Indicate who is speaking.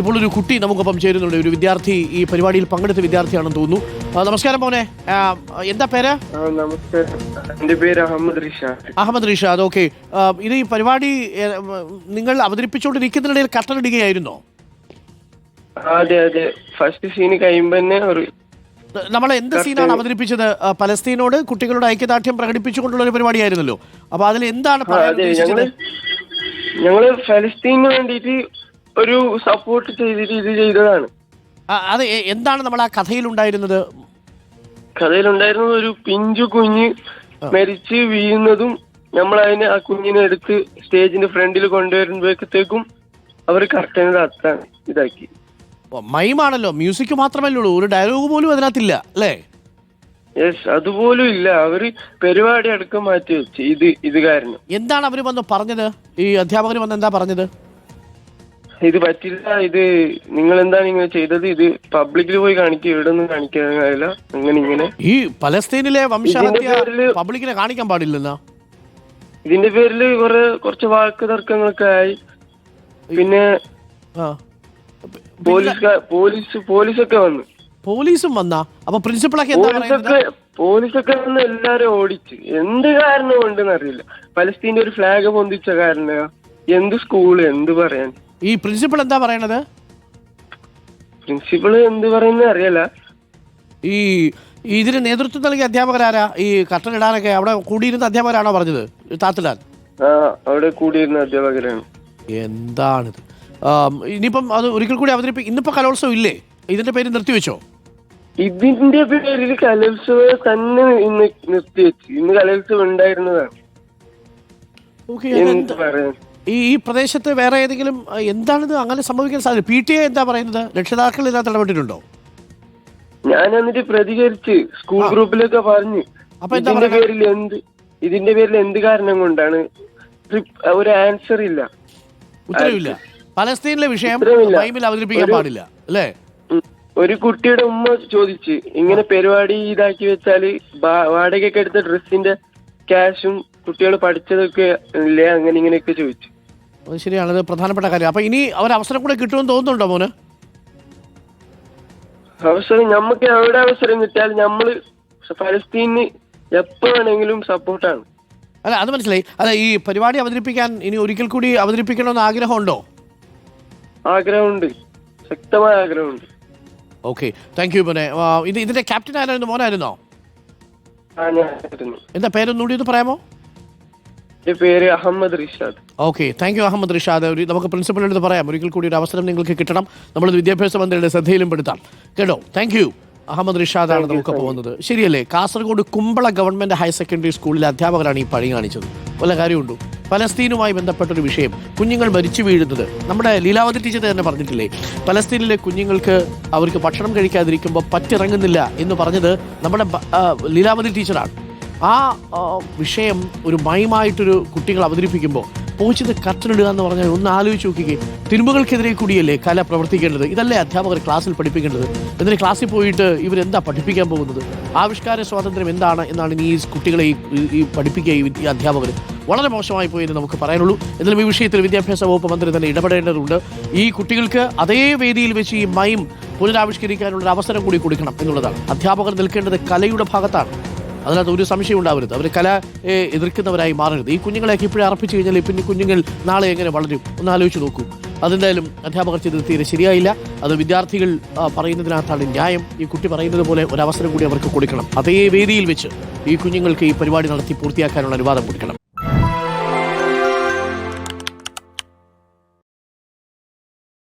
Speaker 1: ഇപ്പോൾ ഒരു കുട്ടി നമുക്കൊപ്പം ചേരുന്നുണ്ട്. ഒരു വിദ്യാർത്ഥി ഈ പരിപാടിയിൽ പങ്കെടുത്ത വിദ്യാർത്ഥിയാണെന്ന് തോന്നുന്നു. നമസ്കാരം മോനെ. എന്താ പേര്?
Speaker 2: എന്റെ പേര് അഹമ്മദ് റിഷാദ്
Speaker 1: അഹമ്മദ് റിഷാദ് ഓക്കെ. ഇത് ഈ പരിപാടി നിങ്ങൾ അവതരിപ്പിച്ചുകൊണ്ടിരിക്കുന്നതിനിടയിൽ കട്ടറിടുകയായിരുന്നോ
Speaker 2: അതെ അതെ. ഫസ്റ്റ് സീന് കഴിയുമ്പോ തന്നെ ഒരു
Speaker 1: നമ്മൾ എന്ത് സീനാണ് അവതരിപ്പിച്ചത്? പലസ്തീനോട് കുട്ടികളുടെ ഐക്യദാർഢ്യം പ്രകടിപ്പിച്ചുകൊണ്ടുള്ള ഒരു പരിപാടിയായിരുന്നല്ലോ. അപ്പൊ അതിൽ എന്താണ്
Speaker 2: ഞങ്ങൾ ഫലസ്തീനു വേണ്ടിയിട്ട് ഒരു സപ്പോർട്ട് ചെയ്തിട്ട് ഇത് ചെയ്തതാണ്.
Speaker 1: ആ, അത് എ- എന്താണ് നമ്മൾ ആ കഥയിൽ ഉണ്ടായിരുന്നത്
Speaker 2: കഥയിൽ ഉണ്ടായിരുന്നത് ഒരു പിഞ്ചു കുഞ്ഞ് മരിച്ച് വീഴുന്നതും നമ്മൾ അതിനെ ആ കുഞ്ഞിനെ എടുത്ത് സ്റ്റേജിന്റെ ഫ്രണ്ടിൽ കൊണ്ടുവരുമ്പോഴത്തേക്കും അവർ കറക്റ്റ് അത്താൻ ഇതാക്കി.
Speaker 1: മൈമാണല്ലോ. മ്യൂസിക് മാത്രമല്ലേ ഉള്ളൂ. ഒരു ഡയലോഗ് പോലും അതിനകത്തില്ല അല്ലേ?
Speaker 2: യെസ് അതുപോലും ഇല്ല. അവർ പരിപാടി അടക്കം മാറ്റി വെച്ച്. ഇത് ഇത് കാരണം.
Speaker 1: എന്താണ് അവർ വന്ന് പറഞ്ഞത്? ഈ അധ്യാപകർ വന്ന് എന്താ പറഞ്ഞത്?
Speaker 2: ഇത് പറ്റില്ല ഇത് നിങ്ങൾ എന്താണ് ഇങ്ങനെ ചെയ്തത്? ഇത് പബ്ലിക്കിൽ പോയി കാണിക്കുക ഇവിടെ ഒന്നും കാണിക്കാൻ കഴിയില്ല. അങ്ങനെ ഇങ്ങനെ.
Speaker 1: ഈ പലസ്തീനിലെ വംശഹത്യ
Speaker 2: ഇതിന്റെ പേരിൽ
Speaker 1: പബ്ലിക്കിനെ കാണിക്കാൻ പാടില്ലല്ലോ
Speaker 2: ഇതിന്റെ പേരിൽ കുറെ കുറച്ച് വാക്ക് തർക്കങ്ങളൊക്കെ ആയി. പിന്നെ
Speaker 1: ആ.
Speaker 2: പോലീസ് പോലീസ് പോലീസൊക്കെ വന്നു.
Speaker 1: പോലീസും വന്നാ? അപ്പൊ പ്രിൻസിപ്പളൊക്കെ എന്താ പറയുന്നത്?
Speaker 2: പോലീസൊക്കെ പോലീസൊക്കെ വന്ന് എല്ലാരും ഓടിച്ച്. എന്ത് കാരണം ഉണ്ടെന്ന് അറിയില്ല. പലസ്തീന്റെ ഒരു ഫ്ലാഗ് പൊന്തിച്ച കാരണം എന്ത് സ്കൂൾ എന്ത് പറയാൻ?
Speaker 1: ഈ പ്രിൻസിപ്പൾ എന്താ പറയണത്?
Speaker 2: പ്രിൻസിപ്പൾ എന്ത് പറയുന്ന അറിയില്ല.
Speaker 1: ഈ ഇതിന് നേതൃത്വം നൽകിയ അധ്യാപകരാരാ ഈ കട്ടൻ ഇടാനൊക്കെ അവിടെ കൂടിയിരുന്ന അധ്യാപകരാണോ പറഞ്ഞത്? താത്തിടാൻ
Speaker 2: ആ അവിടെ കൂടിയിരുന്ന അധ്യാപകരാണ്.
Speaker 1: എന്താണിത്? ആം, ഇനിയിപ്പം അത് ഒരിക്കൽ കൂടി അവതരിപ്പിക്കും ഇന്നിപ്പോ കലോത്സവം ഇല്ലേ? ഇതിന്റെ പേര് നിർത്തിവെച്ചോ
Speaker 2: ഇതിന്റെ പേരിൽ കലോത്സവം തന്നെ ഇന്ന് നിർത്തിവെച്ചു ഇന്ന് കലോത്സവം ഉണ്ടായിരുന്നതാണ്.
Speaker 1: ഓക്കെ
Speaker 2: എന്ത് പറയാൻ
Speaker 1: ഈ ഈ പ്രദേശത്ത് വേറെ ഏതെങ്കിലും എന്താണിത് അങ്ങനെ സംഭവിക്കാൻ സാധ്യത? പി ടി എ എന്താ പറയുന്നത്? രക്ഷിതാക്കൾ ഇതിനകത്ത് ഇടപെട്ടിട്ടുണ്ടോ?
Speaker 2: ഞാൻ എന്നിട്ട് പ്രതികരിച്ച് സ്കൂൾ ഗ്രൂപ്പിലൊക്കെ പറഞ്ഞു
Speaker 1: അപ്പൊ എന്താ
Speaker 2: ഇതിന്റെ
Speaker 1: പറയുക
Speaker 2: പേരിൽ എന്ത് ഇതിന്റെ പേരിൽ എന്ത് കാരണം കൊണ്ടാണ് ഒരു ആൻസർ ഇല്ല.
Speaker 1: ഉത്തരവില്ല. പലസ്തീനിലെ വിഷയം
Speaker 2: ഉത്തരവില്ല.
Speaker 1: മൈമിൽ അവതരിപ്പിക്കാൻ പാടില്ല അല്ലേ?
Speaker 2: ഉം. ഒരു കുട്ടിയുടെ ഉമ്മ ചോദിച്ച് ഇങ്ങനെ പരിപാടി ഇതാക്കി വെച്ചാൽ ബാ- വാടകയ്ക്ക് എടുത്ത ഡ്രസ്സിന്റെ ക്യാഷും കുട്ടികൾ പഠിച്ചതൊക്കെ ഇല്ലേ? അങ്ങനെ ഇങ്ങനെയൊക്കെ ചോദിച്ചു.
Speaker 1: അത് ശരിയാണ് അത് പ്രധാനപ്പെട്ട കാര്യം. അപ്പൊ ഇനി അവർ അവസരം കൂടെ കിട്ടുമെന്ന് തോന്നുന്നുണ്ടോ മോന്?
Speaker 2: അവസരം നമുക്ക് എവിടെ അവസരം കിട്ടിയാൽ നമ്മൾ ഫലസ്തീന് എപ്പോ വേണമെങ്കിലും സപ്പോർട്ടാണ്.
Speaker 1: അല്ല അത് മനസ്സിലായി. അല്ല ഈ പരിപാടി അവതരിപ്പിക്കാൻ ഇനി ഒരിക്കൽ കൂടി അവതരിപ്പിക്കണമെന്ന് ആഗ്രഹമുണ്ടോ?
Speaker 2: ആഗ്രഹമുണ്ട്. ശക്തമായ ആഗ്രഹമുണ്ട്.
Speaker 1: ഓക്കെ. താങ്ക് യു മോനെ. ഇത് ഇതിന്റെ ക്യാപ്റ്റൻ ആരായിരുന്നു? മോനായിരുന്നോ. എന്താ പേരൊന്നുകൂടി ഒന്ന് പറയാമോ?
Speaker 2: പേര് Ahmed Rishad.
Speaker 1: Okay thank you Ahmed Rishad. ഒരു നമുക്ക് പ്രിൻസിപ്പലിനടുത്ത് അടുത്ത് പറയാം. ഒരിക്കൽ കൂടി ഒരു അവസരം നിങ്ങൾക്ക് കിട്ടണം. നമ്മൾ വിദ്യാഭ്യാസ മന്ത്രിയുടെ ശ്രദ്ധയിലും പെടുത്താം. കേട്ടോ? താങ്ക് യു അഹമ്മദ് റിഷാദാണ് നമുക്ക് പോകുന്നത്. ശരിയല്ലേ? Kasaragod Kumbla government higher secondary സ്കൂളിലെ അധ്യാപകരാണ് ഈ പണി കാണിച്ചത്. വല്ല കാര്യമുണ്ടോ? പലസ്തീനുമായി ബന്ധപ്പെട്ടൊരു വിഷയം. കുഞ്ഞുങ്ങൾ മരിച്ചു വീഴുന്നത്. നമ്മുടെ ലീലാവതി ടീച്ചർ തന്നെ പറഞ്ഞിട്ടില്ലേ? പലസ്തീനിലെ കുഞ്ഞുങ്ങൾക്ക് അവർക്ക് ഭക്ഷണം കഴിക്കാതിരിക്കുമ്പോൾ പറ്റിറങ്ങുന്നില്ല എന്ന് പറഞ്ഞത് നമ്മുടെ ലീലാവതി ടീച്ചറാണ് ആ വിഷയം ഒരു മയമായിട്ടൊരു കുട്ടികൾ അവതരിപ്പിക്കുമ്പോൾ പോച്ചത് കത്തിനിടുക എന്ന് പറഞ്ഞാൽ ഒന്ന് ആലോചിച്ച് നോക്കിക്കേ. തിരുമ്പുകൾക്കെതിരെ കൂടിയല്ലേ കല പ്രവർത്തിക്കേണ്ടത്? ഇതല്ലേ അധ്യാപകർ ക്ലാസ്സിൽ പഠിപ്പിക്കേണ്ടത്? എന്നിട്ട് ക്ലാസ്സിൽ പോയിട്ട് ഇവരെന്താ പഠിപ്പിക്കാൻ പോകുന്നത്? ആവിഷ്കാര സ്വാതന്ത്ര്യം എന്താണ് എന്നാണ് ഇനി ഈ കുട്ടികളെ ഈ- പഠിപ്പിക്കുക ഈ അധ്യാപകർ. വളരെ മോശമായി പോയി എന്ന് നമുക്ക് പറയാനുള്ളൂ. എന്നാലും ഈ വിഷയത്തിൽ വിദ്യാഭ്യാസ വകുപ്പ് മന്ത്രി തന്നെ ഇടപെടേണ്ടതുണ്ട്. ഈ കുട്ടികൾക്ക് അതേ വേദിയിൽ വെച്ച് ഈ മൈം പുനരാവിഷ്കരിക്കാനുള്ള അവസരം കൂടി കൊടുക്കണം എന്നുള്ളതാണ്. അധ്യാപകർ നിൽക്കേണ്ടത് കലയുടെ ഭാഗത്താണ്. അതിനകത്ത് ഒരു സംശയം ഉണ്ടാവരുത്. അവർ കല എതിർക്കുന്നവരായി മാറരുത്. ഈ കുഞ്ഞുങ്ങളെയൊക്കെ ഇപ്പോഴേ അർപ്പിച്ചു കഴിഞ്ഞാൽ പിന്നെ കുഞ്ഞുങ്ങൾ നാളെ എങ്ങനെ വളരും? ഒന്ന് ആലോചിച്ച് നോക്കൂ. അതെന്തായാലും അധ്യാപകർ ചെയ്തത് തീരെ ശരിയായില്ല. അത് വിദ്യാർത്ഥികൾ പറയുന്നതിനകത്താണ് ന്യായം. ഈ കുട്ടി പറയുന്നത് പോലെ ഒരു അവസരം കൂടി അവർക്ക് കൊടുക്കണം. അതേ വേദിയിൽ വെച്ച് ഈ കുഞ്ഞുങ്ങൾക്ക് ഈ പരിപാടി നടത്തി പൂർത്തിയാക്കാനുള്ള അനുവാദം കൊടുക്കണം.